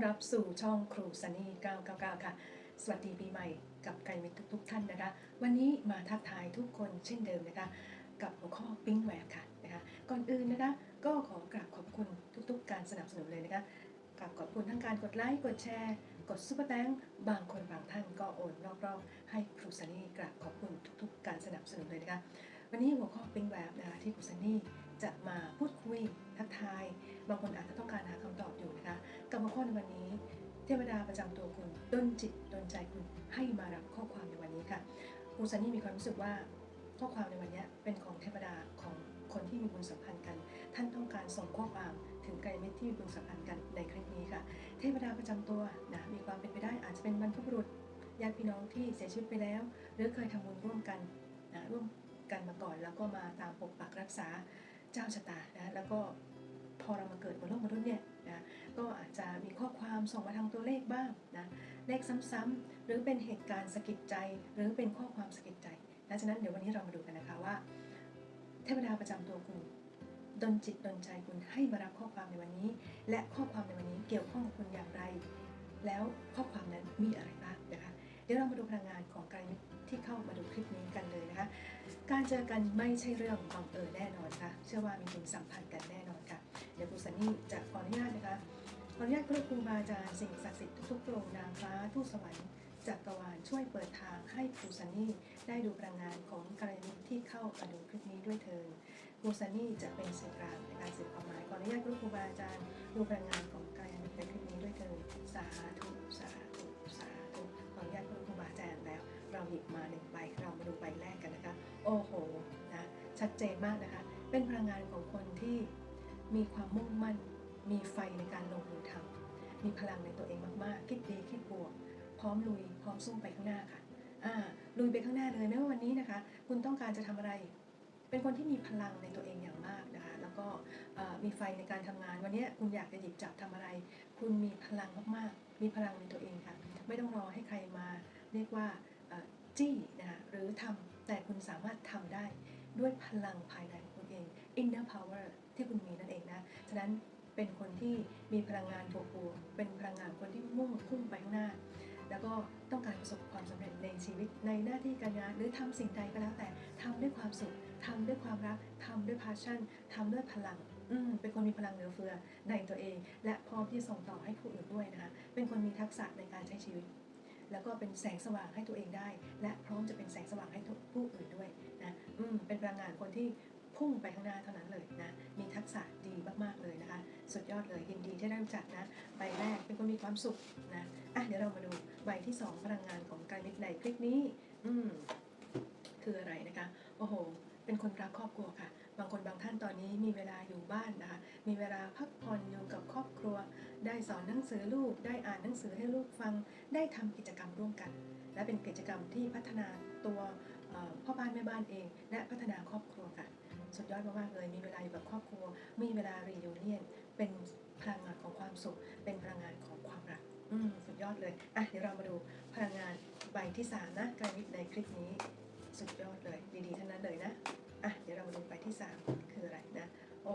อนรับสู่ช่องครูซันนี่ 999 ค่ะ สวัสดีปีใหม่กับไกลมิตรทุกๆท่านนะคะ วันนี้มาทักทายทุกคนเช่นเดิมนะคะ กับหัวข้อปิ้งแหวกค่ะนะคะ ก่อนอื่นนะคะ ก็ขอกราบขอบคุณทุกๆ การสนับสนุนเลยนะคะกราบขอบคุณทั้งการกดไลค์ กดแชร์ กดซุปเปอร์แตงบางคนบางท่านก็โอนรอบๆ ให้ครูซันนี่กราบขอบคุณทุกๆ การสนับสนุนเลยนะคะ วันนี้หัวข้อปิ้งแหวกนะคะที่ครูซันนี่จะมาพูดคุยทักทาย บางคนอาจจะต้องการหาคำตอบอยู่นะคะกับหัวข้อในวันนี้ เทวดาประจำตัวคุณดนจิตดนใจคุณให้มารับข้อความในวันนี้ค่ะครูซันนี่มีความรู้สึกว่าข้อความในวันนี้เป็นของเทวดาของคนที่มีบุญสัมพันธ์กัน ท่านต้องการส่งข้อความถึงไกลมิตรที่มีบุญสัมพันธ์กันในคลิปนี้ค่ะ เทวดาประจำตัวนะมีความเป็นไปได้อาจจะเป็นบรรพบุรุษญาติพี่น้องที่เสียชีวิตไปแล้ว หรือเคยทำบุญร่วมกันนะร่วมกันมาก่อน แล้วก็มาตามปกปักรักษาเจ้าชะตานะแล้วก็ อเรามาเกิดบนโลกมนุษย์เนี่ยนะก็อาจจะมีข้อความส่งมาทางตัวเลขบ้างนะเลขซ้ำๆหรือเป็นเหตุการณ์สะกิดใจ หรือเป็นข้อความสะกิดใจดังนั้นเดี๋ยววันนี้เรามาดูกันนะคะว่า เทวดาประจำตัวคุณดนจิตดนใจคุณให้มารับข้อความในวันนี้ และข้อความในวันนี้เกี่ยวข้องกับคุณอย่างไร แล้วข้อความนั้นมีอะไรบ้างนะคะเดี๋ยวเรามาดูพลังงานของกรมิตรที่เข้ามาดูคลิปนี้กันเลยนะคะ การเจอกันไม่ใช่เรื่องบังเอิญแน่นอนค่ะ เชื่อว่ามีบุญสัมพันธ์กันแน่นอนค่ะ ดี๋ยวครูสันนี่จะขออนุญาตนะคะขออนุญาตพระครูบาอาจารย์สิ่งศักดิ์สิทธิ์ทุกๆพรงนางฟ้าทูตสวรรค์จักรวาลช่วยเปิดทางให้ครูสันนี่ได้ดูพลังงานของกรณีที่เข้ามาดูคลิปนี้ด้วยเถิดครูสันนี่จะเป็นสื่อกลางในการสื่อความหมายขออนุญาตครูบาอาจารย์ดูพลังงานของกรณีในคลิปนี้ด้วยเถิดสาธุสาธุสาธุขออนุญาตครูบาอาจารย์แล้ว เราหยิบมาหนึ่งใบเรามาดูใบแรกกันนะคะ โอ้โหนะชัดเจนมากนะคะ เป็นพลังงานของคนที่ มีความมุ่งมั่น มีไฟในการลงมือทำมีพลังในตัวเองมากๆ คิดดีคิดบวก พร้อมลุย พร้อมสู้ไปข้างหน้าค่ะอ่าลุยไปข้างหน้าเลยไม่ว่าวันนี้นะคะ คุณต้องการจะทำอะไร เป็นคนที่มีพลังในตัวเองอย่างมากนะคะ แล้วก็มีไฟในการทำงาน วันนี้คุณอยากจะหยิบจับทำอะไร คุณมีพลังมากๆ มีพลังในตัวเองค่ะ ไม่ต้องรอให้ใครมา เรียกว่าจี้นะคะหรือทำแต่คุณสามารถทำได้ด้วยพลังภายใน inner power ที่คุณมีนั่นเองนะ ฉะนั้นเป็นคนที่มีพลังงานบวกๆเป็นพลังงานคนที่มุ่งพุ่งไปข้างหน้า แล้วก็ต้องการประสบความสำเร็จในชีวิตในหน้าที่การงานหรือทำสิ่งใดก็แล้วแต่ทำด้วยความสุขทำด้วยความรักทำด้วย passion ทำด้วยพลังอืมเป็นคนมีพลังเหลือเฟือในตัวเอง และพร้อมที่ส่งต่อให้ผู้อื่นด้วยนะคะเป็นคนมีทักษะในการใช้ชีวิต แล้วก็เป็นแสงสว่างให้ตัวเองได้ และพร้อมจะเป็นแสงสว่างให้ผู้อื่นด้วยนะอืมเป็นพลังงานคนที่ พุ่งไปข้างหน้าเท่านั้นเลยนะมีทักษะดีมากๆเลยนะคะ สุดยอดเลยยินดีที่ได้รู้จักนะใบแรกเป็นคนมีความสุขนะอะเดี๋ยวเรามาดูใบที่สองพลังงานของการมิตรในคลิปนี้ อืมคืออะไรนะคะโอ้โหเป็นคนรักครอบครัวค่ะ บางคนบางท่านตอนนี้มีเวลาอยู่บ้านนะคะ มีเวลาพักผ่อนอยู่กับครอบครัว ได้สอนหนังสือลูก ได้อ่านหนังสือให้ลูกฟัง ได้ทำกิจกรรมร่วมกัน และเป็นกิจกรรมที่พัฒนาตัวพ่อพ่อบ้านแม่บ้านเอง และพัฒนาครอบครัวค่ะ สุดยอดมากๆเลย มีเวลาอยู่กับครอบครัว มีเวลารียูเนียน เป็นพลังงานของความสุข เป็นพลังงานของความรัก อืมสุดยอดเลย อะ เดี๋ยวเรามาดูพลังงานใบที่สามนะกรามิตในคลิปนี้ สุดยอดเลย ดีๆทั้งนั้นเลยนะ อะ เดี๋ยวเรามาดูใบที่สามคืออะไรนะ โอ้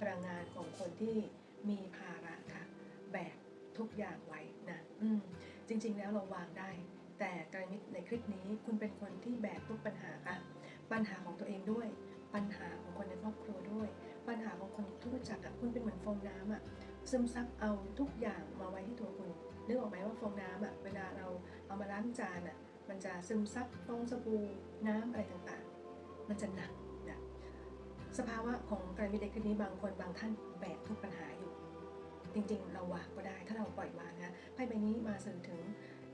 พลังงานของคนที่มีภาระค่ะ แบกทุกอย่างไว้นะ อืม จริง ๆ แล้วเราวางได้ แต่กรณีในคลิปนี้คุณเป็นคนที่แบกทุกปัญหาค่ะ ปัญหาของตัวเองด้วย ปัญหาของคนในครอบครัวด้วย ปัญหาของคนที่รู้จักอะคุณเป็นเหมือนฟองน้ำอะซึมซับเอาทุกอย่างมาไว้ที่ตัวคุณนึกออกไหมว่าฟองน้ำอะเวลาเราเอามาล้างจานอะมันจะซึมซับฟองสบู่น้ำอะไรต่างๆ มันจะหนักนะสภาวะของกรณีในคลิปนี้บางคนบางท่านแบกทุกปัญหาอยู่จริงๆ เราวางก็ได้ถ้าเราปล่อยวางนะไพ่ใบนี้มาสื่อถึง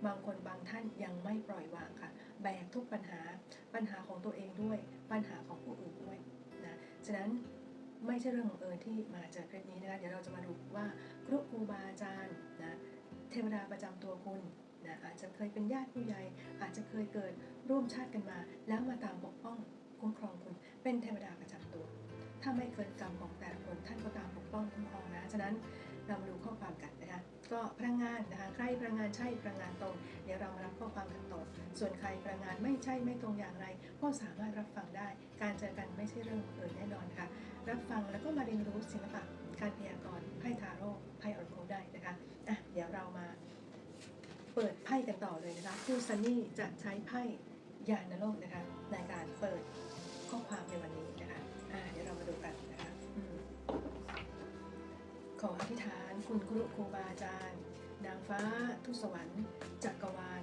บางคนบางท่านยังไม่ปล่อยวางค่ะ แบกทุกปัญหา ปัญหาของตัวเองด้วย ปัญหาของ ฉะนั้นไม่ใช่เรื่องของเอิญที่มาเจอคลิปนี้นะคะเดี๋ยวเราจะมาดูว่าครูครูบาอาจารย์นะเทวดาประจำตัวคุณนะอาจจะเคยเป็นญาติผู้ใหญ่อาจจะเคยเกิดร่วมชาติกันมา แล้วมาตามปกป้องคุ้มครองคุณ เป็นเทวดาประจำตัว ถ้าไม่เกินกรรมของแต่ละคนท่านก็ตามปกป้องคุ้มครองนะฉะนั้นเรามาดูข้อความกัน ก็พลังงานนะคะใครพลังงานใช่พลังงานตรง เดี๋ยวเรามารับข้อความกันต่อส่วนใครพลังงานไม่ใช่ไม่ตรงอย่างไร ก็สามารถรับฟังได้ การเจอกันไม่ใช่เรื่องบังเอิญแน่นอนค่ะ รับฟังแล้วก็มาเรียนรู้ศิลปะการพยากรณ์ไพ่ทาโร่ไพ่ออร์โคได้นะคะอะเดี๋ยวเรามาเปิดไพ่กันต่อเลยนะคะครูซันนี่จะใช้ไพ่ยานโลกนะคะในการเปิดข้อความในวันนี้ คุณครูครูบาอาจารย์นางฟ้า ทุกสวรรค์จักรวาล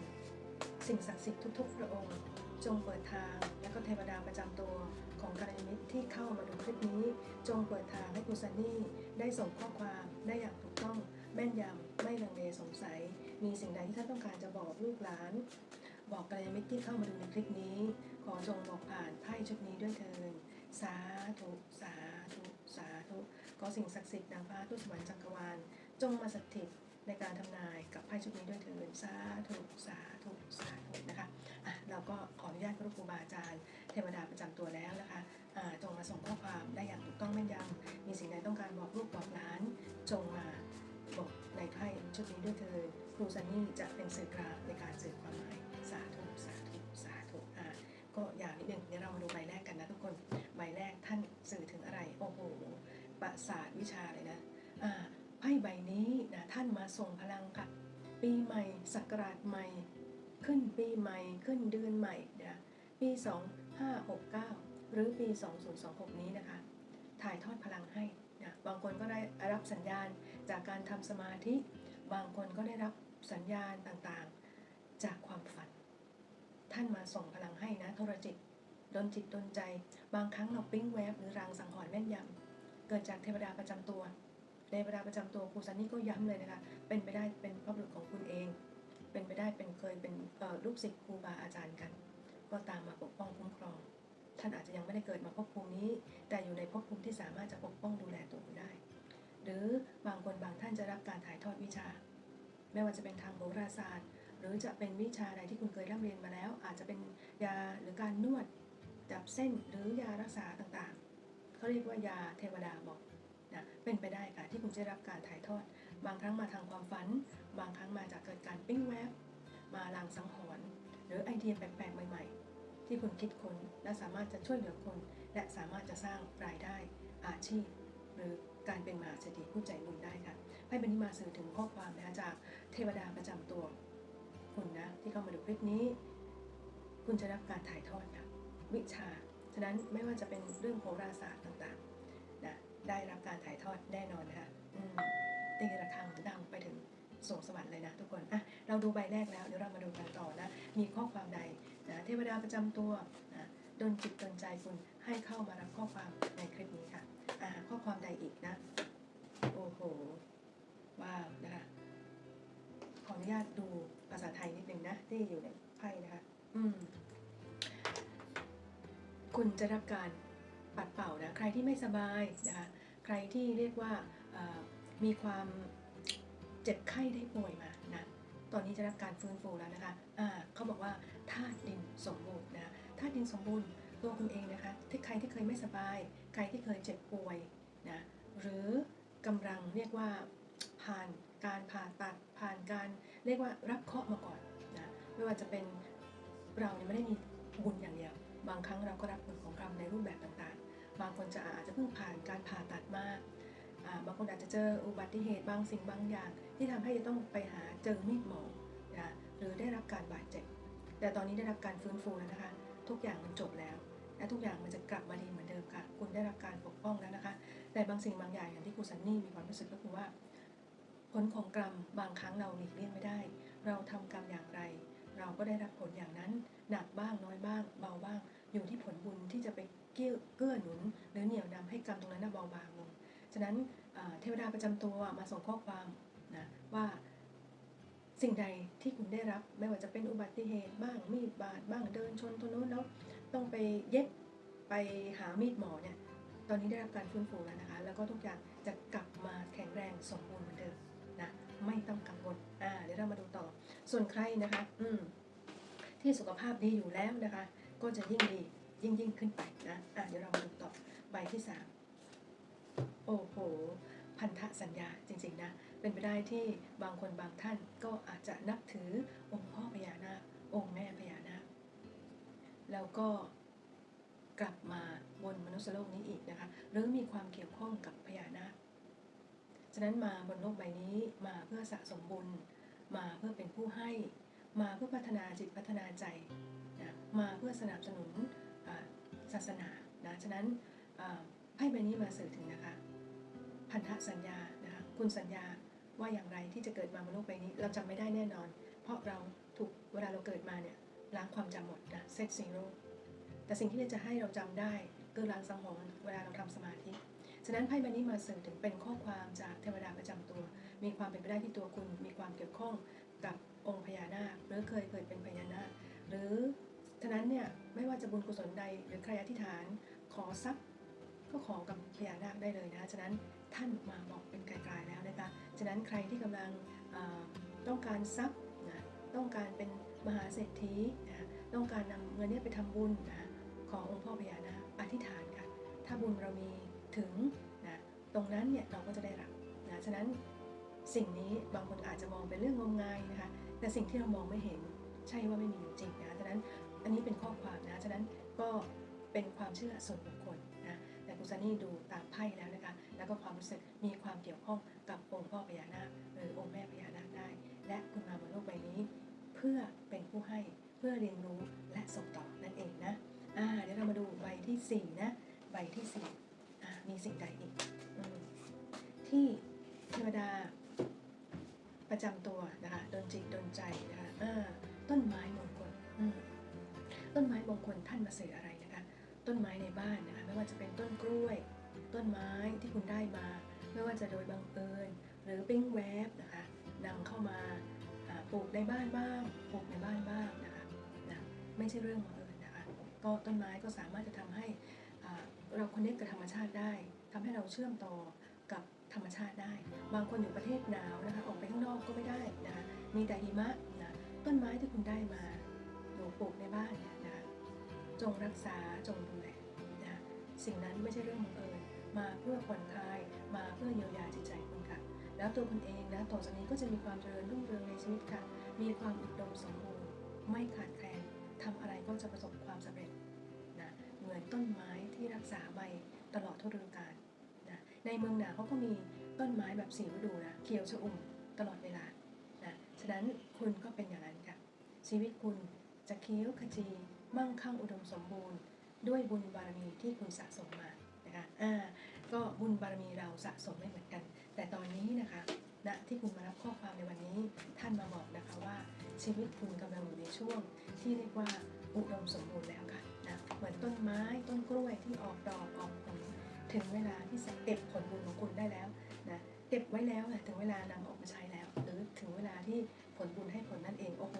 สิ่งศักดิ์สิทธิ์ทุกๆ พระองค์ จงเปิดทาง และก็เทวดาประจำตัวของกัลยาณมิตรที่เข้ามาดูคลิปนี้ จงเปิดทางให้กุซันนี่ได้ส่งข้อความได้อย่างถูกต้องแม่นยำไม่ลังเลสงสัย มีสิ่งใดที่ท่านต้องการจะบอกลูกหลาน บอกกัลยาณมิตรที่เข้ามาดูในคลิปนี้ ขอจงบอกผ่านไพ่ชุดนี้ด้วยเถิดสาธุสาธุสาธุ ขอสิ่งศักดิ์สิทธิ์นางฟ้าทุสวรรค์จักรวาล จงมาสถิตในการทำนายกับไพ่ชุดนี้ด้วยเถิดสาธุสาธุสาธุนะคะอะเราก็ขออนุญาตพระครูบาอาจารย์ เทวดาประจำตัวแล้วนะคะอ่าจงมาส่งข้อความได้อย่างถูกต้องแม่นยำมีสิ่งใดต้องการบอกลูกบอกหลาน จงมาบอกในไพ่ชุดนี้ด้วยเถิดครูซันนี่จะเป็นสื่อกลางในการสื่อความหมายสาธุสาธุสาธุอะก็อย่างนิดหนึ่งเดี๋ยวเรามาดูใบแรกกันนะทุกคนใบแรกท่านสื่อถึงอะไรโอ้โห ประสาทวิชาเลยนะอ่าไพ่ใบนี้นะท่านมาส่งพลังค่ะ ปีใหม่ศักราชใหม่ ขึ้นปีใหม่ขึ้นเดือนใหม่นะปี 2569 หรือปี 2026 นี้นะคะ ถ่ายทอดพลังให้นะบางคนก็ได้รับสัญญาณจากการทำสมาธิ บางคนก็ได้รับสัญญาณต่างๆ จากความฝัน ท่านมาส่งพลังให้นะโทรจิตดนจิตดนใจ บางครั้งเราปิ้งแวบหรือรางสังหรณ์แม่นยำ เกิดจากเทวดาประจำตัวเทวดาประจำตัวครูซันนี่ก็ย้ำเลยนะคะ เป็นไปได้เป็นพระบุรุษของคุณเอง เป็นไปได้เป็นเคยเป็นลูกศิษย์ครูบาอาจารย์กัน ก็ตามมาปกป้องคุ้มครอง ท่านอาจจะยังไม่ได้เกิดมาภพภูมินี้ แต่อยู่ในภพภูมิที่สามารถจะปกป้องดูแลตัวคุณได้ หรือบางคนบางท่านจะรับการถ่ายทอดวิชา ไม่ว่าจะเป็นทางโหราศาสตร์ หรือจะเป็นวิชาใดที่คุณเคยร่ำเรียนมาแล้ว อาจจะเป็นยาหรือการนวดจับเส้นหรือยารักษาต่างๆ เขาเรียกว่ายาเทวดาบอกนะเป็นไปได้ค่ะที่คุณจะรับการถ่ายทอด บางครั้งมาทางความฝัน บางครั้งมาจากเกิดการปิ้งแวบมาลางสังหรณ์หรือไอเดียแปลกๆใหม่ ๆ ที่คุณคิดคนและสามารถจะช่วยเหลือคน และสามารถจะสร้างรายได้อาชีพ หรือการเป็นมหาเศรษฐีผู้ใจบุญได้ค่ะไพ่ใบนี้มาสื่อถึงข้อความนะจากเทวดาประจำตัวคุณนะที่เข้ามาดูคลิปนี้ คุณจะรับการถ่ายทอดค่ะวิชา ฉะนั้นไม่ว่าจะเป็นเรื่องโหราศาสตร์ต่างๆนะได้รับการถ่ายทอดแน่นอนนะคะตีระฆังดังไปถึงสวงสวรรค์เลยนะทุกคนอะเราดูใบแรกแล้วเดี๋ยวเรามาดูกันต่อนะ มีข้อความใดนะเทวดาประจำตัวนะดนจิตดนใจคุณให้เข้ามารับข้อความในคลิปนี้ค่ะอ่าข้อความใดอีกนะ โอ้โห ว้าวนะคะขออนุญาตดูภาษาไทยนิดนึงนะ ที่อยู่ในไพ่นะคะ อืม คุณจะรับการปัดเป่านะใครที่ไม่สบายนะคะใครที่เรียกว่ามีความเจ็บไข้ได้ป่วยมานะตอนนี้จะรับการฟื้นฟูแล้วนะคะอ่าเขาบอกว่าธาตุดินสมบูรณ์นะธาตุดินสมบูรณ์ตัวคุณเองนะคะที่ใครที่เคยไม่สบาย ใครที่เคยเจ็บป่วยนะหรือกำลังเรียกว่าผ่านการผ่าตัดผ่านการเรียกว่ารับเคราะห์มาก่อนนะไม่ว่าจะเป็นเราเนี่ยไม่ได้มีบุญอย่างเดียว บางครั้งเราก็รับผลของกรรมในรูปแบบต่างๆ บางคนจะอาจจะเพิ่งผ่านการผ่าตัดมาบางคนอาจจะเจออุบัติเหตุบางสิ่งบางอย่าง ที่ทำให้จะต้องไปหาเจอมีดหมอนะหรือได้รับการบาดเจ็บ แต่ตอนนี้ได้รับการฟื้นฟูแล้วนะคะ ทุกอย่างมันจบแล้ว และทุกอย่างมันจะกลับมาดีเหมือนเดิมค่ะ คุณได้รับการปกป้องแล้วนะคะ แต่บางสิ่งบางอย่างอย่างที่ครูซันนี่มีความรู้สึกก็คือว่า ผลของกรรมบางครั้งเราหลีกเลี่ยงไม่ได้ เราทำกรรมอย่างไร เราก็ได้รับผลอย่างนั้น หนักบ้างน้อยบ้าง เบาบ้าง อยู่ที่ผลบุญที่จะไปเกื้อหนุน หรือเหนี่ยวนำให้กรรมตรงนั้นเบาบางลง ฉะนั้นเทวดาประจำตัวมาส่งข้อความนะว่าสิ่งใดที่คุณได้รับไม่ว่าจะเป็นอุบัติเหตุบ้างมีดบาดบ้างเดินชนตรงโน้นแล้วต้องไปเย็บไปหามีดหมอเนี่ยตอนนี้ได้รับการฟื้นฟูแล้วนะคะ แล้วก็ทุกอย่างจะกลับมาแข็งแรงสมบูรณ์เหมือนเดิมนะไม่ต้องกังวลอ่าเดี๋ยวเรามาดูต่อ ส่วนใครนะคะ อืม ที่สุขภาพดีอยู่แล้วนะคะ ก็จะยิ่งดียิ่งยิ่งขึ้นไปนะอะเดี๋ยวเรามาดูต่อใบที่สามโอ้โห พันธสัญญาจริง ๆ นะ เป็นไปได้ที่บางคนบางท่านก็อาจจะนับถือองค์พ่อพญานาคองค์แม่พญานาคแล้วก็กลับมาบนมนุษย์โลกนี้อีกนะคะ หรือมีความเกี่ยวข้องกับพญานาคฉะนั้นมาบนโลกใบนี้มาเพื่อสะสมบุญ มาเพื่อเป็นผู้ให้ มาเพื่อพัฒนาจิตพัฒนาใจนะมาเพื่อสนับสนุนศาสนานะฉะนั้นไพ่ใบนี้มาสื่อถึงนะคะ พันธสัญญานะคะคุณสัญญาว่าอย่างไรที่จะเกิดมาบนโลกใบนี้ เราจำไม่ได้แน่นอน เพราะเราถูกเวลาเราเกิดมาเนี่ยล้างความจำหมดนะเซตซีโร่แต่สิ่งที่จะให้เราจำได้คือล้างสังหรณ์เวลาเราทำสมาธิ ฉะนั้นไพ่ใบนี้มาสื่อถึงเป็นข้อความจากเทวดาประจำตัว มีความเป็นไปได้ที่ตัวคุณ มีความเกี่ยวข้องกับองค์พญานาคหรือเคยเคยเป็นพญานาคหรือฉะนั้นเนี่ยไม่ว่าจะบุญกุศลใดหรือใครอธิษฐานขอทรัพย์ก็ขอกับพญานาคได้เลยนะฉะนั้นท่านมาบอกเป็นไกลๆแล้วนะคะฉะนั้นใครที่กำลังต้องการทรัพย์นะต้องการเป็นมหาเศรษฐีนะต้องการนำเงินนี้ไปทำบุญนะขอองค์พ่อพญานาคอธิษฐานค่ะถ้าบุญเรามีถึงนะตรงนั้นเนี่ยเราก็จะได้รับนะฉะนั้น สิ่งนี้บางคนอาจจะมองเป็นเรื่องงมงายนะคะ แต่สิ่งที่เรามองไม่เห็นใช่ว่าไม่มีอยู่จริงนะฉะนั้นอันนี้เป็นข้อความนะฉะนั้นก็เป็นความเชื่อส่วนบุคคลนะแต่คุณซันนี่ดูตามไพ่แล้วนะคะ แล้วก็ความรู้สึกมีความเกี่ยวข้องกับองค์พ่อพญานาคหรือองค์แม่พญานาคได้ และคุณมาบนโลกใบนี้ เพื่อเป็นผู้ให้เพื่อเรียนรู้และส่งต่อนั่นเองนะอ่าเดี๋ยวเรามาดูใบที่สี่นะใบที่สี่อ่ามีสิ่งใดอีกอที่เทวดา ประจำตัวนะคะดนจิตดนใจนะคะอ่าต้นไม้มงคลอืมต้นไม้มงคลท่านมาสื่ออะไรนะคะ ต้นไม้ในบ้านนะคะไม่ว่าจะเป็นต้นกล้วย ต้นไม้ที่คุณได้มา ไม่ว่าจะโดยบังเอิญหรือปิ้งแวบนะคะนำเข้ามาปลูกในบ้านบ้างปลูกในบ้านบ้างนะคะนะไม่ใช่เรื่องบังเอิญนะคะก็ต้นไม้ก็สามารถจะทำให้เราคอนเนคกับธรรมชาติได้ทำให้เราเชื่อมต่อ ธรรมชาติได้ บางคนอยู่ประเทศหนาวนะคะ ออกไปข้างนอกก็ไม่ได้นะคะมีแต่หิมะนะต้นไม้ที่คุณได้มาอยู่ปลูกในบ้านเนี่ยนะคะจงรักษาจงดูแลนะสิ่งนั้นไม่ใช่เรื่องบังเอิญมาเพื่อผ่อนคลายมาเพื่อเยียวยาจิตใจคุณค่ะ แล้วตัวคุณเองนะต่อจากนี้ก็จะมีความเจริญรุ่งเรืองในชีวิตค่ะ มีความอุดมสมบูรณ์ไม่ขาดแคลนทำอะไรก็จะประสบความสำเร็จนะเหมือนต้นไม้ที่รักษาใบตลอดทุกฤดูกาล ในเมืองหนาวเขาก็มีต้นไม้แบบสีฤดูนะเขียวชอุ่มตลอดเวลานะฉะนั้นคุณก็เป็นอย่างนั้นค่ะ ชีวิตคุณจะเคี้ยวขจีมั่งคั่งอุดมสมบูรณ์ ด้วยบุญบารมีที่คุณสะสมมานะคะอ่าก็บุญบารมีเราสะสมไม่เหมือนกัน แต่ตอนนี้นะคะณที่คุณมารับข้อความในวันนี้ท่านมาบอกนะคะว่า ชีวิตคุณกำลังอยู่ในช่วง ที่เรียกว่าอุดมสมบูรณ์แล้วค่ะนะเหมือนต้นไม้ต้นกล้วยที่ออกดอกออกผล ถึงเวลาที่จะเก็บผลบุญของคุณได้แล้วนะเก็บไว้แล้วนะถึงเวลานำออกมาใช้แล้ว หรือถึงเวลาที่ผลบุญให้ผลนั่นเองโอ้โห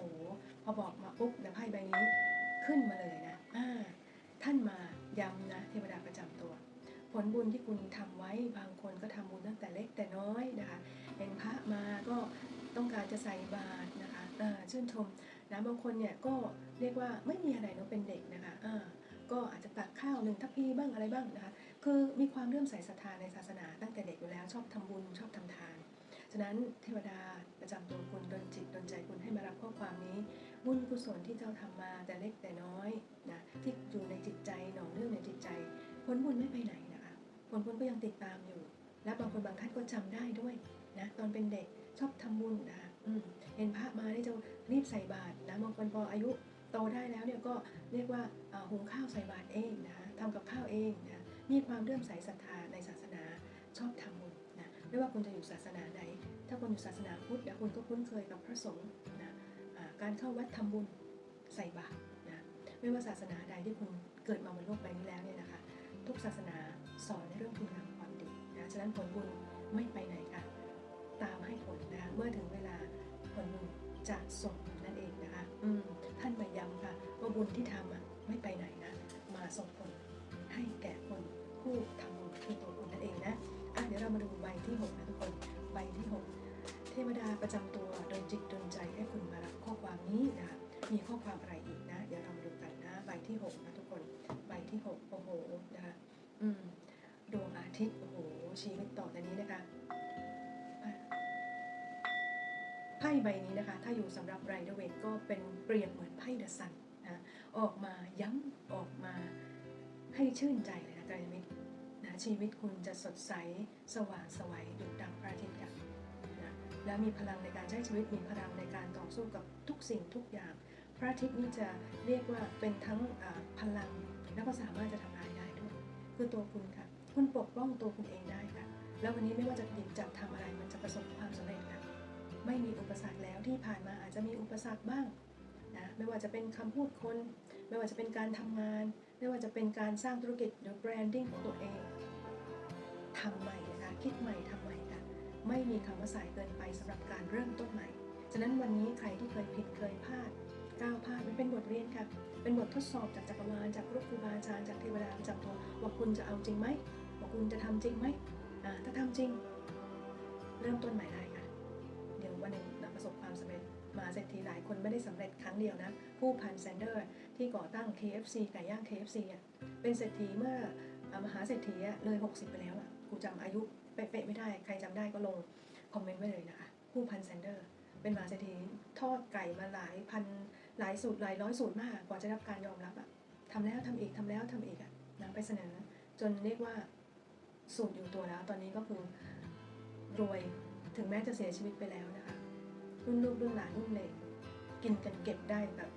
พอบอกมาปุ๊บนะไพ่ใบนี้ขึ้นมาเลยนะอ่าท่านมาย้ำนะเทวดาประจำตัว ผลบุญที่คุณทำไว้บางคนก็ทำบุญตั้งแต่เล็กแต่น้อยนะคะเห็นพระมาก็ต้องการจะใส่บาตรนะคะอ่อชื่นชมนะบางคนเนี่ยก็เรียกว่าไม่มีอะไรเนาะเป็นเด็กนะคะอ่าก็อาจจะตักข้าวหนึ่งทัพพีบ้างอะไรบ้างนะคะ คือมีความเลื่อมใสศรัทธาในศาสนาตั้งแต่เด็กอยู่แล้วชอบทำบุญชอบทำทาน ฉะนั้นเทวดาประจำตัวคุณดลจิตดลใจคุณให้มารับข้อความนี้ บุญกุศลที่เจ้าทำมาแต่เล็กแต่น้อยนะที่อยู่ในจิตใจหน่อเนื่องในจิตใจผลบุญไม่ไปไหนนะคะผลบุญก็ยังติดตามอยู่ และบางคนบางท่านก็จำได้ด้วยนะตอนเป็นเด็กชอบทำบุญนะเห็นพระมานี่จะรีบใส่บาตรนะบางคนพออายุโตได้แล้วเนี่ยก็เรียกว่าหุงข้าวใส่บาตรเองนะคะทำกับข้าวเองนะ มีความเลื่อมใสศรัทธาในศาสนาชอบทำบุญนะไม่ว่าคุณจะอยู่ศาสนาไหน ถ้าคุณอยู่ศาสนาพุทธนะคุณก็คุ้นเคยกับพระสงฆ์นะอ่าการเข้าวัดทำบุญใส่บาตรนะไม่ว่าศาสนาใดที่คุณเกิดมาบนโลกใบนี้แล้วเนี่ยนะคะ ทุกศาสนาสอนในเรื่องคุณงามความดีนะฉะนั้นผลบุญไม่ไปไหนค่ะตามให้ผลนะคะเมื่อถึงเวลาผลบุญจะส่งนั่นเองนะคะอืมท่านมาย้ำค่ะว่าบุญที่ทำอะไม่ไปไหนนะมาส่งผล ให้แก่คนผู้ทำบุญคือตัวคุณนั่นเองนะอะเดี๋ยวเรามาดูใบที่หกนะทุกคนใบที่หกเทวดาประจำตัวดนจิตดนใจให้คุณมารับข้อความนี้นะคะมีข้อความอะไรอีกนะ เดี๋ยวเรามาดูกันนะใบที่หกนะทุกคนใบที่หกโอ้โหนะคะอืมดวงอาทิตย์โอ้โหชีวิตต่อจากนี้นะคะไพ่ใบนี้นะคะ ถ้าอยู่สำหรับไรเดเวทก็เป็นเปรียบเหมือนไพ่เดอะซันนะออกมาย้ำออกมา ให้ชื่นใจเลยนะไตรมิตรนะชีวิตคุณจะสดใสสว่างไสวัยดุจดังพระอาทิตย์ค่ะนะและมีพลังในการใช้ชีวิตมีพลังในการต่อสู้กับทุกสิ่งทุกอย่าง พระอาทิตย์นี่จะเรียกว่าเป็นทั้งพลังแล้วก็สามารถจะทำลายได้ด้วย คือตัวคุณค่ะ คุณปกป้องตัวคุณเองได้ค่ะ แล้ววันนี้ไม่ว่าจะหยิบจับทำอะไรมันจะประสบความสำเร็จค่ะไม่มีอุปสรรคแล้วที่ผ่านมาอาจจะมีอุปสรรคบ้างนะไม่ว่าจะเป็นคำพูดคน ไม่ว่าจะเป็นการทำงาน ไม่ว่าจะเป็นการสร้างธุรกิจหรือแบรนดิ้งของตัวเองทำใหม่นะคะคิดใหม่ทำใหม่ค่ะไม่มีคำว่าสายเกินไปสำหรับการเริ่มต้นใหม่ ฉะนั้นวันนี้ใครที่เคยผิดเคยพลาดก้าวพลาดมันเป็นบทเรียนค่ะ เป็นบททดสอบจากจักรวาลจากครูครูบาอาจารย์จากเทวดาประจำตัวว่าคุณจะเอาจริงไหมว่าคุณจะทำจริงไหมอ่าถ้าทำจริง เริ่มต้นใหม่ได้ค่ะ เดี๋ยววันหนึ่งเราประสบความสำเร็จมาเศรษฐีหลายคนไม่ได้สำเร็จครั้งเดียวนะ ผู้พันแซนเดอร์ ที่ก่อตั้ง KFC ไก่ย่าง KFC อะเป็นเศรษฐีเมื่ออมหาเศรษฐีเลย 60 ไปแล้วอะกูจำอายุเป๊ะๆไม่ได้ ใครจำได้ก็ลงคอมเมนต์ไว้เลยนะคะผู้พันแซนเดอร์เป็นมหาเศรษฐีทอดไก่มาหลายพันหลายสูตรหลายร้อยสูตรมากกว่าจะรับการยอมรับอะทำแล้วทำอีกทำแล้วทำอีกอะนำไปเสนอ จนเรียกว่าสูตรอยู่ตัวแล้ว ตอนนี้ก็คือรวยถึงแม้จะเสียชีวิตไปแล้วนะคะรุ่นลูกรุ่นหลานรุ่นเลยกินกันเก็บได้แบบ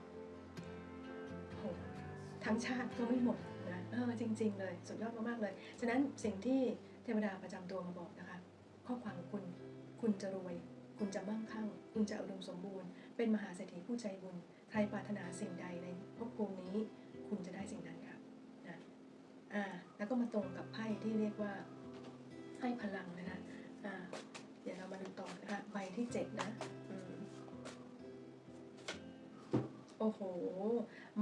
ทั้งชาติก็ไม่หมดนะเออจริง ๆ เลย สุดยอดมากๆเลย ฉะนั้นสิ่งที่เทวดาประจำตัวมาบอกนะคะ ข้อความของคุณ คุณจะรวย คุณจะมั่งคั่ง คุณจะอุดมสมบูรณ์ เป็นมหาเศรษฐีผู้ใจบุญ ใครปรารถนาสิ่งใดในภพภูมินี้ คุณจะได้สิ่งนั้นค่ะนะอ่าแล้วก็มาตรงกับไพ่ที่เรียกว่าไพ่พลังนะคะอ่าเดี๋ยวเรามาดูต่อนะคะใบที่เจ็ดนะอืมโอ้โห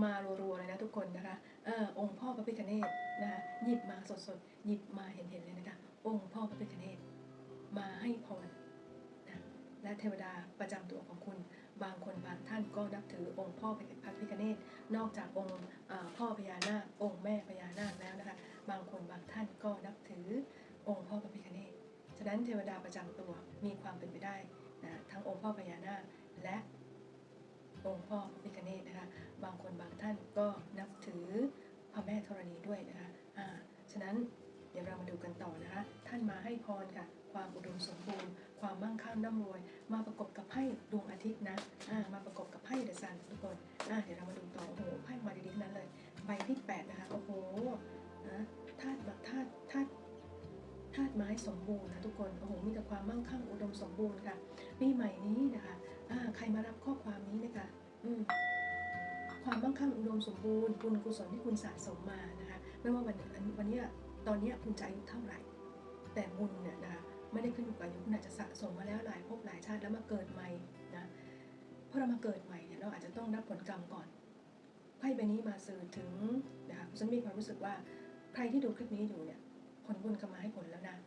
มารัวๆเลยนะทุกคนนะคะเออองค์พ่อพระพิฆเนศนะคะหยิบมาสดๆหยิบมาเห็นๆเลยนะคะองค์พ่อพระพิฆเนศมาให้พรนะและเทวดาประจำตัวของคุณบางคนบางท่านก็นับถือองค์พ่อพระพิฆเนศนอกจากองค์พ่อพญานาคองค์แม่พญานาคแล้วนะคะบางคนบางท่านก็นับถือองค์พ่อพระพิฆเนศฉะนั้นเทวดาประจำตัวมีความเป็นไปได้นะทั้งองค์พ่อพญานาคและองค์พ่อพระพิฆเนศนะคะ บางคนบางท่านก็นับถือพระแม่ธรณีด้วยนะคะอ่าฉะนั้นเดี๋ยวเรามาดูกันต่อนะคะ ท่านมาให้พรค่ะ ความอุดมสมบูรณ์ ความมั่งคั่งร่ำรวย มาประกบกับไพ่ดวงอาทิตย์นะอ่ามาประกบกับไพ่เดซันทุกคนอ่าเดี๋ยวเรามาดูต่อโอ้โหไพ่มาดีๆนั้นเลยใบที่แปดนะคะโอ้โหนะธาตุแบบธาตุธาตุธาตุไม้สมบูรณ์นะทุกคนโอ้โหมีแต่ความมั่งคั่งอุดมสมบูรณ์ค่ะปีใหม่นี้นะคะอ่าใครมารับข้อความนี้นะคะอืม ความมั่งคั่งอุดมสมบูรณ์บุญกุศลที่คุณสะสมมานะคะไม่ว่าวันอันวันเนี้ตอนนี้คุณจะอายุเท่าไหร่ แต่บุญเนี่ยนะคะไม่ได้ขึ้นอยู่กับอายุคุณอาจจะสะสมมาแล้วหลายภพหลายชาติแล้วมาเกิดใหม่นะพอเรามาเกิดใหม่เนี่ยเราอาจจะต้องรับผลกรรมก่อนไพ่ใบนี้มาสื่อถึงนะคะฉันมีความรู้สึกว่าใครที่ดูคลิปนี้อยู่เนี่ยผลบุญกำมาให้ผลแล้วนะ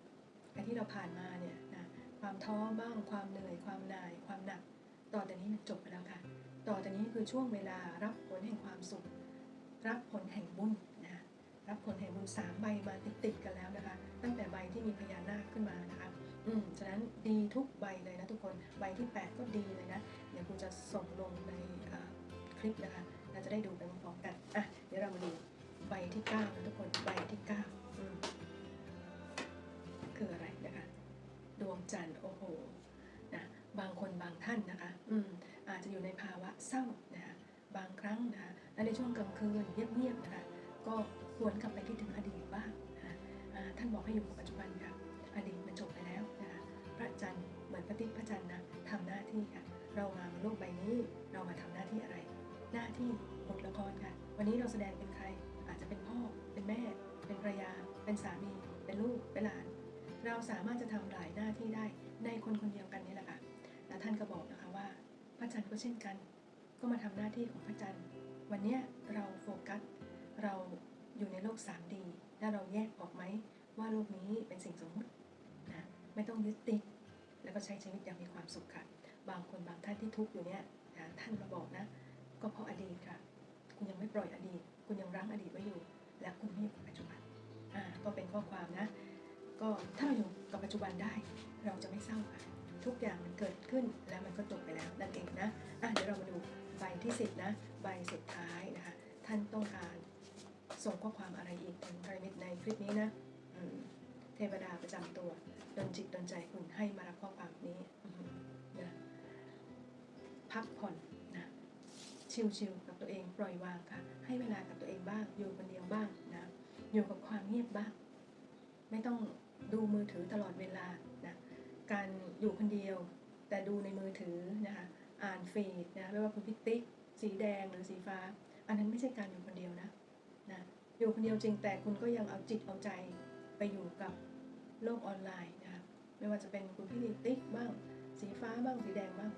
ไอ้ที่เราผ่านมาเนี่ยนะความท้อบ้างความเหนื่อยความนายความหนักต่อแต่นี้มันจบไปแล้วค่ะ ต่อแต่นี้คือช่วงเวลารับผลแห่งความสุข รับผลแห่งบุญนะรับผลแห่งบุญสามใบมาติดๆกันแล้วนะคะ ตั้งแต่ใบที่มีพญานาคขึ้นมานะคะอืมฉะนั้นดีทุกใบเลยนะทุกคนใบที่ 8 ก็ดีเลยนะเดี๋ยวกูจะส่งลงในคลิปนะคะเราจะได้ดูไปพร้อมกันอะเดี๋ยวเรามาดูใบที่9นะทุกคนใบที่9อืมคืออะไรนะคะ ดวงจันทร์โอ้โหนะบางคนบางท่านนะคะ อืม อาจจะอยู่ในภาวะเศร้านะคะบางครั้งนะคะและในช่วงกลางคืนเงียบๆนะคะก็หวนกลับไปคิดถึงอดีตบ้างนะคะท่านบอกให้อยู่กับปัจจุบันค่ะอดีตมันจบไปแล้วนะคะพระจันทร์เหมือนพระอาทิตย์พระจันทร์นะทำหน้าที่ค่ะเรามาบนโลกใบนี้เรามาทำหน้าที่อะไร หน้าที่บทละครค่ะ วันนี้เราแสดงเป็นใคร อาจจะเป็นพ่อ เป็นแม่ เป็นภรรยา เป็นสามี เป็นลูก เป็นหลาน เราสามารถจะทำหลายหน้าที่ได้ในคนคนเดียวกันนี่แหละค่ะและท่านก็บอกนะ พระจันทร์ก็เช่นกัน ก็มาทำหน้าที่ของพระจันทร์ วันนี้เราโฟกัส เราอยู่ในโลก 3D และเราแยกออกไหมว่าโลกนี้เป็นสิ่งสมมุตินะไม่ต้องยึดติดแล้วก็ใช้ชีวิตอย่างมีความสุขค่ะ บางคนบางท่านที่ทุกข์อยู่เนี่ยนะท่านมาบอกนะ ก็เพราะอดีตค่ะ คุณยังไม่ปล่อยอดีต คุณยังรั้งอดีตไว้อยู่ และคุณไม่อยู่กับปัจจุบันอ่าก็เป็นข้อความนะ ก็ถ้าเราอยู่กับปัจจุบันได้ เราจะไม่เศร้าค่ะ ทุกอย่างมันเกิดขึ้นแล้วมันก็จบไปแล้วนั่นเองนะอะเดี๋ยวเรามาดูใบที่สิบนะ ใบสุดท้ายนะคะ ท่านต้องการส่งข้อความอะไรอีกถึงไรมิตรในคลิปนี้นะเทวดาประจำตัวดนจิตดนใจคุณให้มารับข้อความนี้นะพักผ่อนนะชิลๆกับตัวเองปล่อยวางค่ะ ให้เวลากับตัวเองบ้าง อยู่คนเดียวบ้างนะอยู่กับความเงียบบ้าง ไม่ต้องดูมือถือตลอดเวลา การอยู่คนเดียว แต่ดูในมือถือนะคะอ่านฟีดนะไม่ว่าคุณพิติ๊กสีแดงหรือสีฟ้า อันนั้นไม่ใช่การอยู่คนเดียวนะนะอยู่คนเดียวจริงแต่คุณก็ยังเอาจิตเอาใจไปอยู่กับโลกออนไลน์นะคะไม่ว่าจะเป็นคุณพี่ติ๊กบ้าง สีฟ้าบ้างสีแดงบ้าง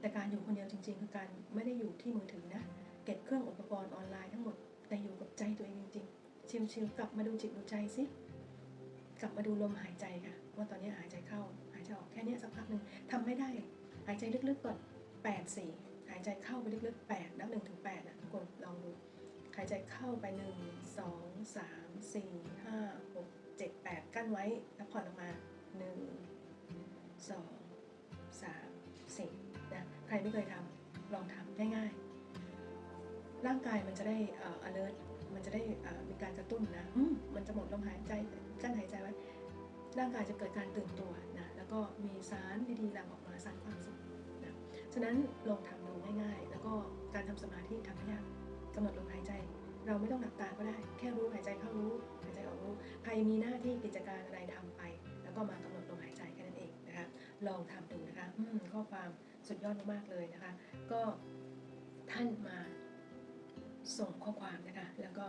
แต่การอยู่คนเดียวจริงๆคือการไม่ได้อยู่ที่มือถือนะเก็บเครื่องอุปกรณ์ออนไลน์ทั้งหมด แต่อยู่กับใจตัวเองจริงๆ ชิลๆกลับมาดูจิตดูใจสิกลับมาดูลมหายใจค่ะว่าตอนนี้หายใจเข้า ออกแค่เนี้ยสักพักหนึ่งทำไม่ได้ หายใจลึกๆก่อนแปดสี่หายใจเข้าไปลึกๆแปดนับหนึ่งถึงแปดนะทุกคนลองดู หายใจเข้าไปหนึ่งสองสามสี่ห้าหกเจ็ดแปดกั้นไว้แล้วผ่อนออกมาหนึ่งสองสามสี่นะใครไม่เคยทำลองทำง่ายๆ ร่างกายมันจะได้เอ่อ alert มันจะได้เอ่อมีการกระตุ้นนะอืมมันจะหมดลมหายใจกั้นหายใจไว้ ร่างกายจะเกิดการตื่นตัวนะแล้ว ก็มีสารดีๆหลั่งออกมาสร้างความสุขนะฉะนั้นลองทำดูง่ายๆ แล้วก็การทำสมาธิทำไม่ยากกำหนดลมหายใจ เราไม่ต้องหลับตาก็ได้ แค่รู้หายใจเข้ารู้หายใจออกรู้ใครมีหน้าที่กิจการอะไรทำไป แล้วก็มากำหนดลมหายใจแค่นั้นเองนะคะลองทำดูนะคะอืข้อความสุดยอดมากๆเลยนะคะ ก็ท่านมาส่งข้อความนะคะ แล้วก็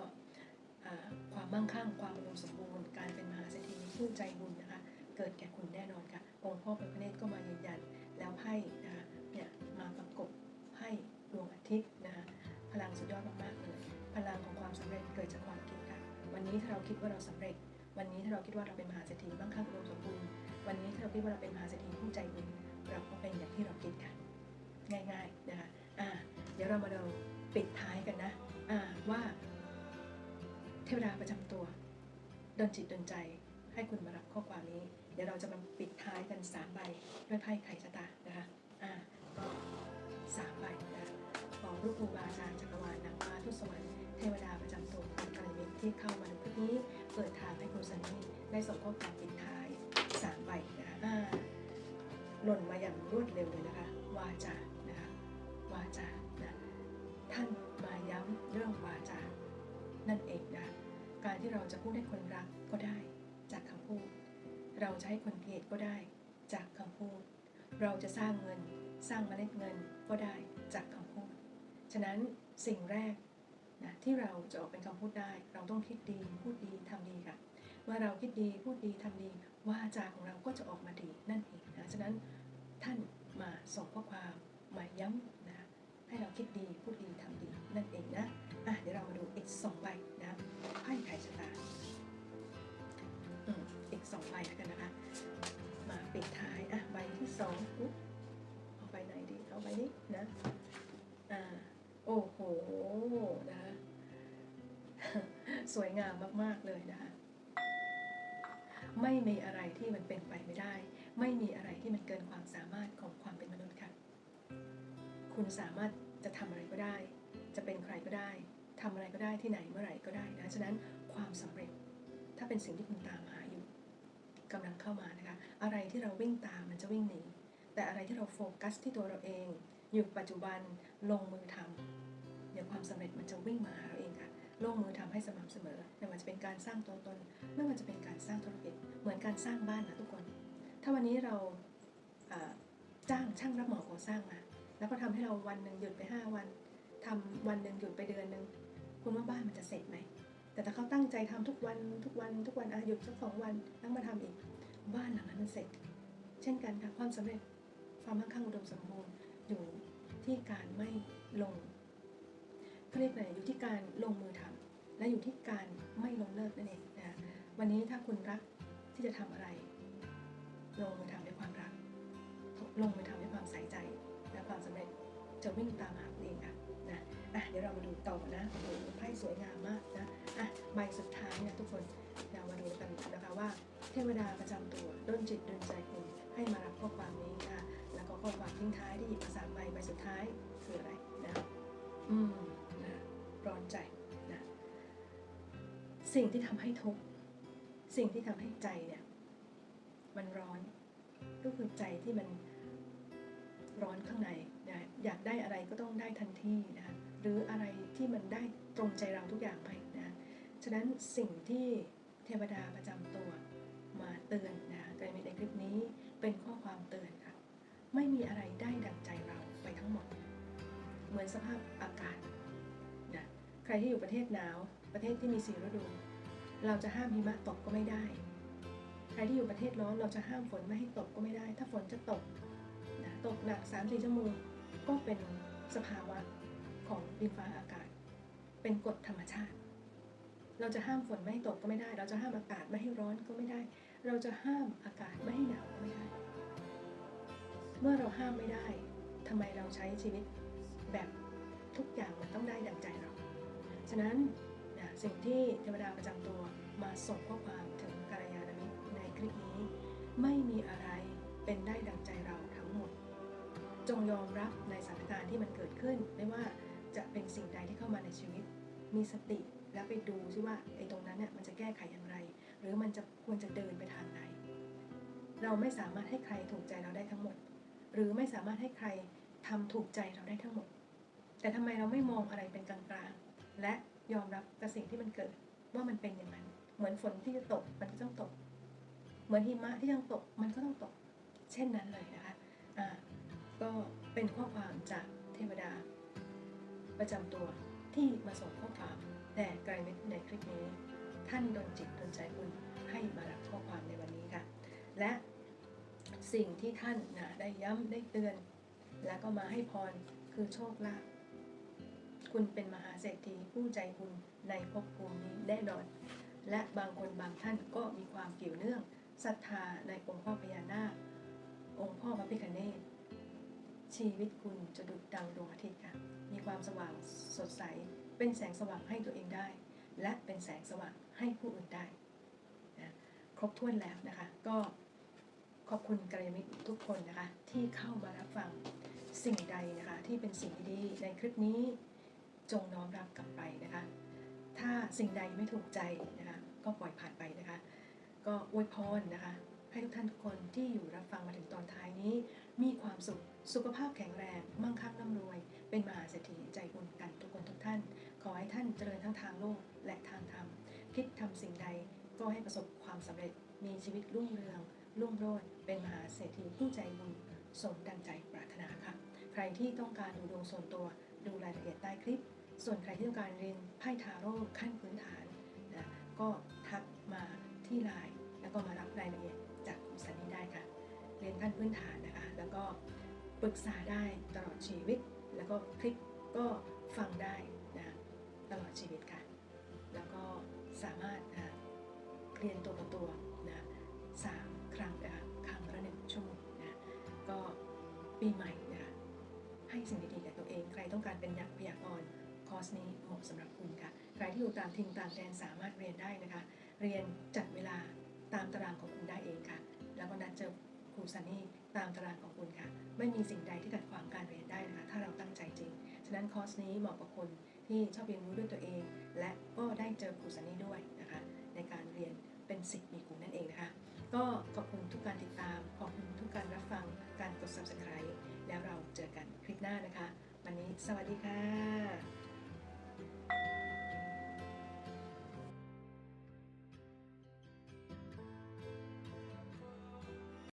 ความมั่งคั่ง ความอุดมสมบูรณ์ การเป็นมหาเศรษฐีผู้ใจบุญนะคะ เกิดแก่คุณแน่นอนค่ะ องค์พ่อพระพเนศก็มายืนยัน แล้วไพ่นะคะเนี่ยมาประกบไพ่ดวงอาทิตย์นะคะพลังสุดยอดมากๆเลย พลังของความสำเร็จเกิดจากความคิดค่ะ วันนี้ถ้าเราคิดว่าเราสำเร็จ วันนี้ถ้าเราคิดว่าเราเป็นมหาเศรษฐีมั่งคั่งอุดมสมบูรณ์ วันนี้ถ้าเราคิดว่าเราเป็นมหาเศรษฐีผู้ใจบุญเราก็เป็นอย่างที่เราคิดค่ะ ง่ายๆนะคะอ่าเดี๋ยวเรามาดูปิดท้ายกันนะอ่าว่า เทวดาประจำตัวดนจิตดนใจให้คุณมารับข้อความนี้ เดี๋ยวเราจะมาปิดท้ายกันสามใบด้วยไพ่ไข่ชะตานะคะอ่าก็สามใบนะคะขอรูปครูบาอาจารย์จักรวาลนางฟ้าทุตสวรรค์เทวดาประจำตัวคุณกรมิตที่เข้ามาในคลิปนี้เปิดทางให้คุณซันนี่ได้ส่งข้อความปิดท้ายสามใบนะคะอ่าหล่นมาอย่างรวดเร็วเลยนะคะวาจานะคะวาจานะท่านมาย้ำเรื่องวาจานั่นเองนะการที่เราจะพูดให้คนรักก็ได้จากคำพูด เราจะให้คนเกลียดก็ได้จากคำพูด เราจะสร้างเงิน สร้างเมล็ดเงินก็ได้จากคำพูด ฉะนั้นสิ่งแรกนะที่เราจะออกเป็นคำพูดได้ เราต้องคิดดีพูดดีทำดีค่ะเมื่อเราคิดดีพูดดีทำดีวาจาของเราก็จะออกมาดีนั่นเองนะฉะนั้นท่านมาส่งข้อความมาย้ำนะให้เราคิดดีพูดดีทำดีนั่นเองนะอะเดี๋ยวเรามาดูอีกสองใบนะไพ่ไข่ชะตา สองใบแล้วกันนะคะ มาปิดท้ายอะใบที่สองปุ๊บเอาใบไหนดีเอาใบนี้นะอ่าโอ้โหนะคะสวยงามมากๆเลยนะคะไม่มีอะไรที่มันเป็นไปไม่ได้ ไม่มีอะไรที่มันเกินความสามารถของความเป็นมนุษย์ค่ะ คุณสามารถจะทำอะไรก็ได้ จะเป็นใครก็ได้ทำอะไรก็ได้ที่ไหนเมื่อไหร่ก็ได้นะ ฉะนั้นความสำเร็จ ถ้าเป็นสิ่งที่คุณตามหา กำลังเข้ามานะคะ อะไรที่เราวิ่งตามมันจะวิ่งหนี แต่อะไรที่เราโฟกัสที่ตัวเราเอง อยู่ปัจจุบันลงมือทำเดี๋ยวความสำเร็จมันจะวิ่งมาหาเราเองค่ะลงมือทำให้สม่ำเสมอ ไม่ว่าจะเป็นการสร้างตัวตน ไม่ว่าจะเป็นการสร้างธุรกิจ เหมือนการสร้างบ้านนะทุกคน ถ้าวันนี้เราจ้างช่างรับเหมาก่อสร้างมา แล้วก็ทำให้เราวันหนึ่งหยุดไป 5 วันทำวันหนึ่งหยุดไปเดือนหนึ่งคุณว่าบ้านมันจะเสร็จไหม แต่ถ้าเขาตั้งใจทำทุกวันทุกวันทุกวันอะหยุดสักสองวันแล้วมาทำอีก บ้านหลังนั้นมันเสร็จ เช่นกันค่ะความสำเร็จความมั่งคั่งอุดมสมบูรณ์อยู่ที่การไม่ลงเขาเรียกอะไรอยู่ที่การลงมือทำและอยู่ที่การไม่ลงเลิกนั่นเองนะวันนี้ถ้าคุณรักที่จะทำอะไร ลงมือทำด้วยความรัก ลงมือทำด้วยความใส่ใจ และความสำเร็จจะวิ่งตามหาเองค่ะนะอะเดี๋ยวเรามาดูต่อนะโอ้โหไพ่สวยงามมากนะ อะใบสุดท้ายนะทุกคนเรามาดูกันนะคะว่า เทวดาประจำตัวดนจิตดนใจคุณให้มารับข้อความนี้นะคะแล้วก็ข้อความทิ้งท้ายที่หยิบมาสามใบใบสุดท้ายคืออะไรนะอืมนะร้อนใจนะสิ่งที่ทำให้ทุกข์สิ่งที่ทำให้ใจเนี่ย มันร้อนก็คือใจที่มันร้อนข้างในนะอยากได้อะไรก็ต้องได้ทันทีนะคะหรืออะไรที่มันได้ตรงใจเราทุกอย่างไป ฉะนั้นสิ่งที่เทวดาประจำตัวมาเตือนนะกรณีในคลิปนี้เป็นข้อความเตือนค่ะ ไม่มีอะไรได้ดังใจเราไปทั้งหมด เหมือนสภาพอากาศนะใครที่อยู่ประเทศหนาว ประเทศที่มีสีฤดู เราจะห้ามหิมะตกก็ไม่ได้ ใครที่อยู่ประเทศร้อนเราจะห้ามฝนไม่ให้ตกก็ไม่ได้ ถ้าฝนจะตกนะตกหนัก3ามสี่ชั่วโมงก็เป็นสภาวะของดินฟ้าอากาศ เป็นกฎธรรมชาติ เราจะห้ามฝนไม่ให้ตกก็ไม่ได้ เราจะห้ามอากาศไม่ให้ร้อนก็ไม่ได้ เราจะห้ามอากาศไม่ให้หนาวก็ไม่ได้ เมื่อเราห้ามไม่ได้ทำไมเราใช้ชีวิตแบบทุกอย่างมันต้องได้ดังใจเรา ฉะนั้นนะสิ่งที่เทวดาประจำตัวมาส่งข้อความถึงกัลยาณมิตรในคลิปนี้ ไม่มีอะไรเป็นได้ดังใจเราทั้งหมด จงยอมรับในสถานการณ์ที่มันเกิดขึ้น ไม่ว่าจะเป็นสิ่งใดที่เข้ามาในชีวิต มีสติ แล้วไปดูซิว่าไอ้ตรงนั้นเนี่ยมันจะแก้ไขอย่างไร หรือมันจะควรจะเดินไปทางไหน เราไม่สามารถให้ใครถูกใจเราได้ทั้งหมด หรือไม่สามารถให้ใครทำถูกใจเราได้ทั้งหมด แต่ทำไมเราไม่มองอะไรเป็นกลางๆ และยอมรับกับสิ่งที่มันเกิดว่ามันเป็นอย่างนั้น เหมือนฝนที่จะตกมันก็ต้องตก เหมือนหิมะที่ต้องตกมันก็ต้องตก เช่นนั้นเลยนะคะอ่าก็เป็นข้อความจากเทวดา ประจำตัวที่มาส่งข้อความ แด่ไกรมิตรในคลิปนี้ ท่านดนจิตดนใจคุณให้มารับข้อความในวันนี้ค่ะ และสิ่งที่ท่านนะได้ย้ำได้เตือน แล้วก็มาให้พรคือโชคลาภคุณเป็นมหาเศรษฐีผู้ใจบุญในภพภูมินี้แน่นอน และบางคนบางท่านก็มีความเกี่ยวเนื่องศรัทธาในองค์พ่อพญานาค องค์พ่อพระพิฆเนศชีวิตคุณจะดุจดังดวงอาทิตย์ค่ะ มีความสว่างสดใส เป็นแสงสว่างให้ตัวเองได้ และเป็นแสงสว่างให้ผู้อื่นได้นะครบถ้วนแล้วนะคะ ก็ขอบคุณกัลยาณมิตรทุกคนนะคะ ที่เข้ามารับฟังสิ่งใดนะคะ ที่เป็นสิ่งดีในคลิปนี้จงน้อมรับกลับไปนะคะ ถ้าสิ่งใดไม่ถูกใจนะคะ ก็ปล่อยผ่านไปนะคะ ก็อวยพรนะคะ ให้ทุกท่านทุกคนที่อยู่รับฟังมาถึงตอนท้ายนี้ มีความสุขสุขภาพแข็งแรง มั่งคั่งร่ำรวย เป็นมหาเศรษฐีใจบุญกันทุกคนทุกท่าน ขอให้ท่านเจริญทั้งทางโลกและทางธรรม คิดทำสิ่งใดก็ให้ประสบความสำเร็จ มีชีวิตรุ่งเรือง รุ่งโรจน์ เป็นมหาเศรษฐีผู้ใจบุญ สมดังใจปรารถนาค่ะ ใครที่ต้องการดูดวงส่วนตัว ดูรายละเอียดใต้คลิป ส่วนใครที่ต้องการเรียนไพ่ทาโร่ขั้นพื้นฐานนะก็ทักมาที่ไลน์แล้วก็มารับรายละเอียดจากคุณสันนี่ได้ค่ะ เรียนขั้นพื้นฐานนะคะ แล้วก็ปรึกษาได้ตลอดชีวิต แล้วก็คลิปก็ฟังได้ ตลอดชีวิตค่ะ แล้วก็สามารถเรียนตัวต่อตัวนะสามครั้งนะคะครั้งละหนึ่งชั่วโมงนะก็ปีใหม่นะคะให้สิ่งดีๆกับตัวเอง ใครต้องการเป็นนักพยากรณ์คอร์สนี้เหมาะสำหรับคุณค่ะ ใครที่อยู่ตามทิงต่างแดนสามารถเรียนได้นะคะ เรียนจัดเวลาตามตารางของคุณได้เองค่ะ แล้วก็นัดเจอครูซันนี่ตามตารางของคุณค่ะ ไม่มีสิ่งใดที่ขัดขวางการเรียนได้นะคะ ถ้าเราตั้งใจจริง ฉะนั้นคอร์สนี้เหมาะกับคน ที่ชอบเรียนรู้ด้วยตัวเอง และก็ได้เจอครูสันนี่ด้วยนะคะ ในการเรียนเป็นสิทธิ์มีครูนั่นเองนะคะ ก็ขอบคุณทุกการติดตาม ขอบคุณทุกการรับฟังการกด subscribe แล้วเราเจอกันคลิปหน้านะคะ วันนี้สวัสดีค่ะ